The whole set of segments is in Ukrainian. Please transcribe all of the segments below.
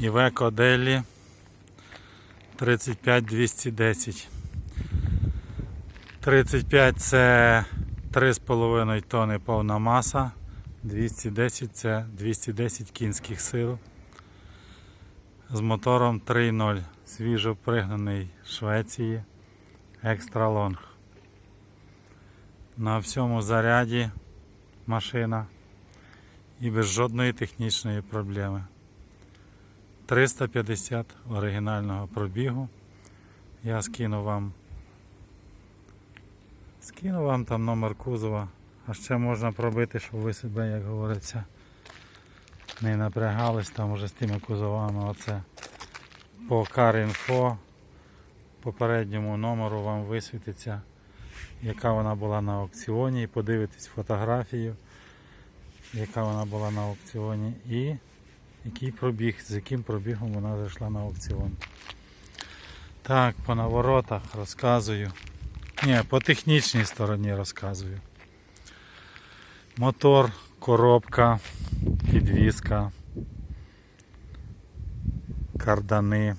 Iveco Делі 35210. 35 це 3,5 тонни повна маса, 210 це 210 кінських сил. З мотором 3.0, свіжо пригнаний Швеції, екстра лонг. На всьому заряді машина і без жодної технічної проблеми. 350 оригінального пробігу. Я скину вам. Скину вам там номер кузова. А ще можна пробити, щоб ви себе, як говориться, не напрягались там уже з тими кузовами. Оце по CarInfo попередньому номеру вам висвітиться, яка вона була на аукціоні, і подивитесь фотографію, яка вона була на аукціоні, і який пробіг, з яким пробігом вона зайшла на аукціон. Так, по наворотах розказую. Ні, по технічній стороні розказую. Мотор, коробка, підвізка, кардани,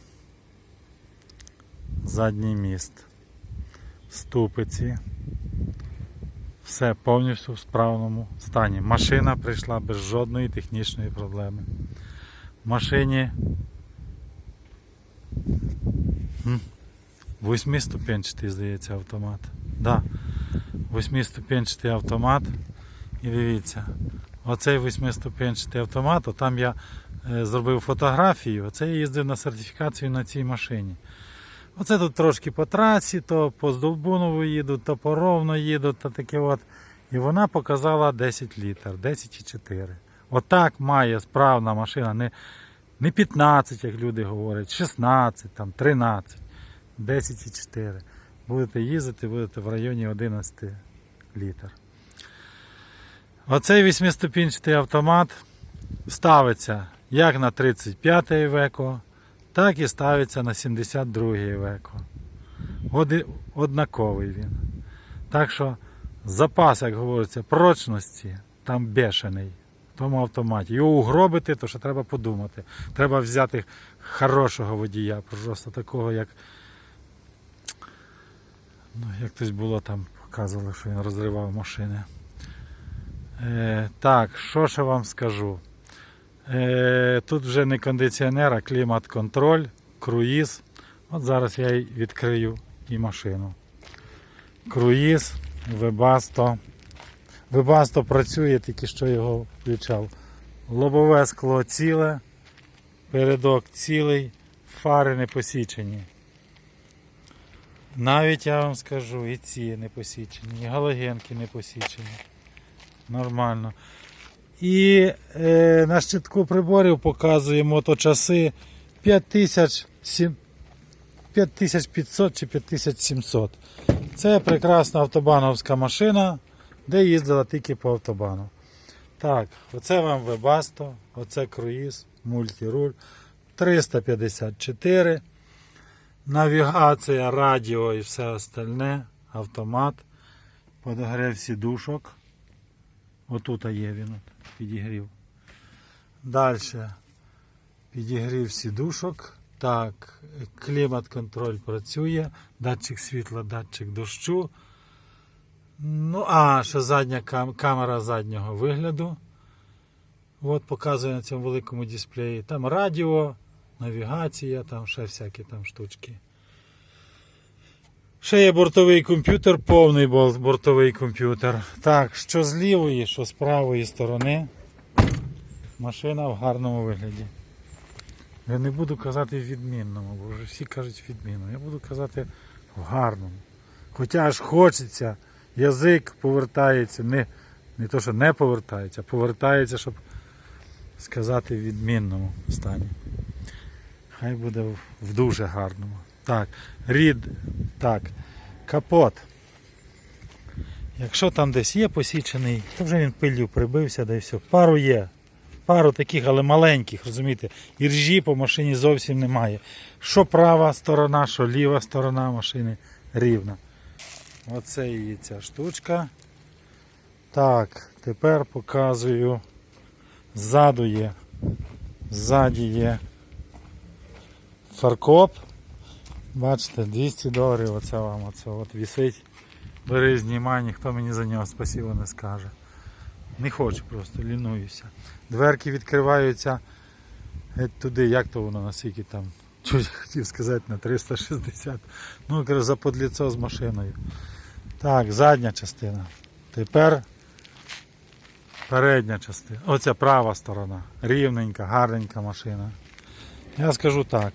задній міст, ступиці. Все повністю в справному стані. Машина прийшла без жодної технічної проблеми. Машині м, восьмиступенчатий, здається, автомат. Да. Восьмиступенчатий автомат. І дивіться, оцей восьмиступенчатий автомат, то там я е, зробив фотографію, оце я їздив на сертифікацію на цій машині. Оце тут трошки по трасі, то по Здолбунову їдуть, то по ровно їдуть, то таке от. І вона показала 10 літр, 10,4. Отак має справна машина, не, не 15, як люди говорять, 16, там, 13, 10,4. Будете їздити, будете в районі 11 літр. Оцей восьмиступінчатий автомат ставиться як на 35-й веко, так і ставиться на 72-й веко. Однаковий він. Так що запас, як говориться, прочності там бешений тому автоматі. Його угробити, то що треба подумати. Треба взяти хорошого водія, просто такого, як. Ну, як хтось було там, показували, що він розривав машини. Е, так, що ще вам скажу? Е, тут вже не кондиціонер, а клімат-контроль, круїз. От зараз я й відкрию і машину. Круїз, Webasto. Webasto працює, тільки що його включав. Лобове скло ціле, передок цілий, фари не посічені. Навіть я вам скажу, і ці не посічені, і галогенки не посічені. Нормально. І е, на щитку приборів показує моточаси 5500 чи 5700. Це прекрасна автобановська машина, де їздила тільки по автобану. Так, оце вам Webasto, оце круїз, мультируль 354. Навігація, радіо і все остальне, автомат, подогрев сідушок. Отут є він, підігрів. Далі підігрів сідушок. Так, клімат-контроль працює, датчик світла, датчик дощу. Ну, а, ще задня кам- камера заднього вигляду. От показує на цьому великому дисплеї. Там радіо, навігація, там ще всякі там штучки. Ще є бортовий комп'ютер, повний бортовий комп'ютер. Так, що з лівої, що з правої сторони. Машина в гарному вигляді. Я не буду казати в відмінному, бо вже всі кажуть відмінно. Я буду казати в гарному. Хоча аж хочеться, язик повертається, не, не то, що не повертається, а повертається, щоб сказати в відмінному стані. Хай буде в- дуже гарному. Так, рід, так, капот. Якщо там десь є посічений, то вже він пиллю прибився, да і все. Пару є. Пару таких, але маленьких, розумієте, і ржі по машині зовсім немає. Що права сторона, що ліва сторона машини рівна. Оце її ця штучка. Так, тепер показую. Ззаду є. Ззаді є Фаркоп. Бачите, 200 доларів оце вам оце от вісить. Бери, знімай, ніхто мені за нього спасибо не скаже. Не хочу просто, лінуюся. Дверки відкриваються туди, як то воно наскільки там. Чуть хотів сказати на 360. Ну, за подліцо з машиною. Так, задня частина. Тепер передня частина. Оця права сторона. Рівненька, гарненька машина. Я скажу так.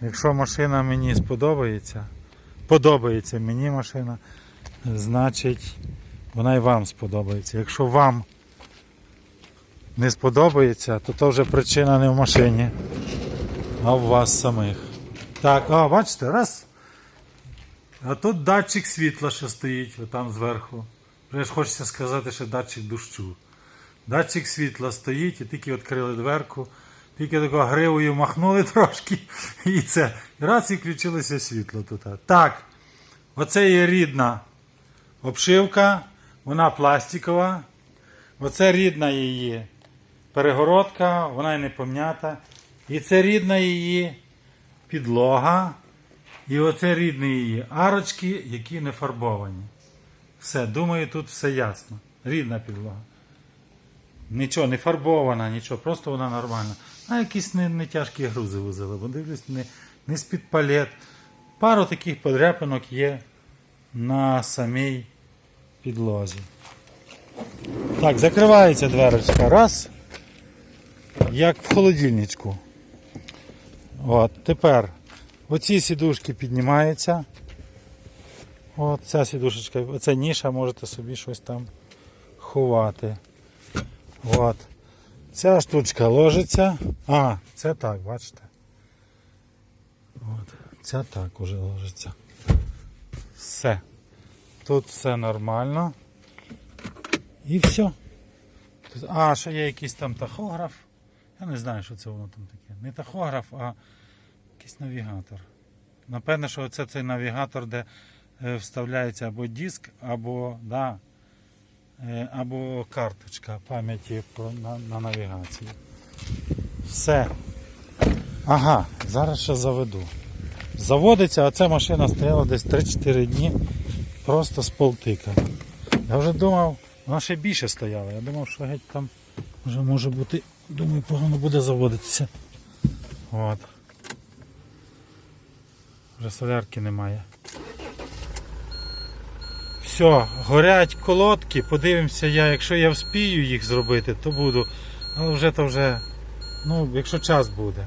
Якщо машина мені сподобається, подобається мені машина, значить вона і вам сподобається. Якщо вам не сподобається, то то вже причина не в машині, а в вас самих. Так, а, бачите, раз. А тут датчик світла ще стоїть, отам зверху. Вже хочеться сказати, що датчик дощу. Датчик світла стоїть і тільки відкрили дверку, тільки такого гривою махнули трошки, і це. І раз і включилося світло тут. Так, оце є рідна обшивка, вона пластикова. Оце рідна її перегородка, вона й не пом'ята. І це рідна її підлога. І оце рідні її арочки, які не фарбовані. Все, думаю, тут все ясно. Рідна підлога. Нічого, не фарбована, нічого, просто вона нормальна. А якісь не, не тяжкі грузи возили, бо дивлюсь, не, не з-під палет. Пару таких подряпинок є на самій підлозі. Так, закривається дверочка. Раз. Як в холодильничку. От, тепер оці сідушки піднімаються. От ця сідушечка, оця ніша, можете собі щось там ховати. От. Ця штучка ложиться. А, це так, бачите. От. Ця так уже ложиться. Все. Тут все нормально. І все. Тут, а, ще є якийсь там тахограф. Я не знаю, що це воно там таке. Не тахограф, а якийсь навігатор. Напевне, що це цей навігатор, де е, вставляється або диск, або, да, е, або карточка пам'яті на, на навігацію. Все. Ага, зараз ще заведу. Заводиться, а ця машина стояла десь 3-4 дні просто з полтика. Я вже думав, вона ще більше стояла. Я думав, що геть там вже може бути, думаю, погано буде заводитися. От. Вже солярки немає. Все, горять колодки, подивимося я, якщо я вспію їх зробити, то буду. Але вже то вже, ну, якщо час буде.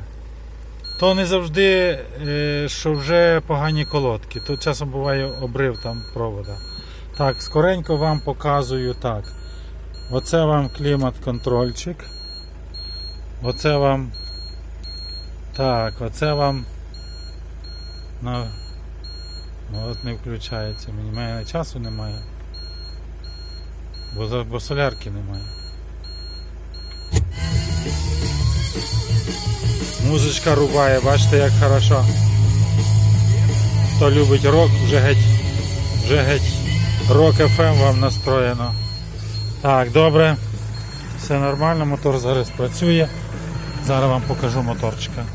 То не завжди, е, що вже погані колодки. То часом буває обрив там провода. Так, скоренько вам показую так. Оце вам клімат-контрольчик. Оце вам. Так, оце вам. Ну, ну, от не включається. Мені мене часу немає. Бо, бо солярки немає. Музичка рубає, бачите, як хорошо. Хто любить рок, вже геть, вже геть рок FM вам настроєно. Так, добре. Все нормально, мотор зараз працює. Зараз вам покажу моторчика.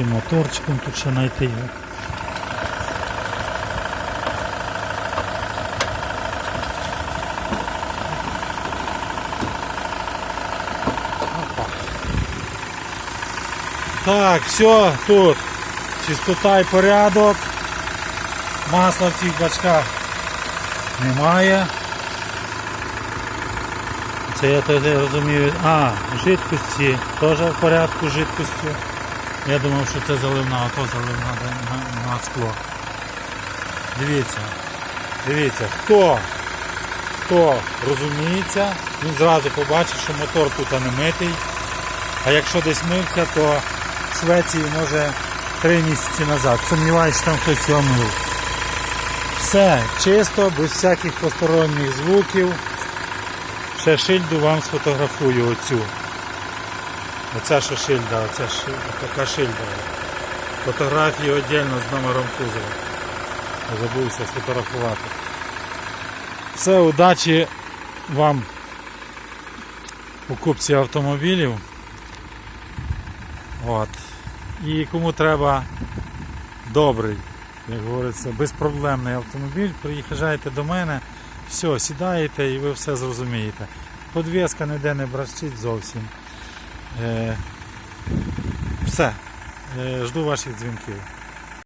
Цим моторчиком тут ще знайти його. Так, все, тут чистота і порядок. Масла в цих бачках немає. Це я тоді розумію. А, жидкості теж в порядку з жидкістю. Я думав, що це заливна, а то заливна на, на, скло. Дивіться, дивіться, хто, хто розуміється, він зразу побачить, що мотор тут не митий. А якщо десь мився, то в Швеції може три місяці назад. Сумніваюся, що там хтось його мив. Все, чисто, без всяких посторонніх звуків. Ще шильду вам сфотографую оцю. Оця що шильда, оця така шильда. Фотографії віддільно з номером кузова. Забувся сфотографувати. Все, удачі вам покупці автомобілів. От. І кому треба добрий, як говориться, безпроблемний автомобіль, приїжджайте до мене, все, сідаєте і ви все зрозумієте. Подвеска ніде не бращить зовсім. Е, все. Е, жду ваших дзвінків.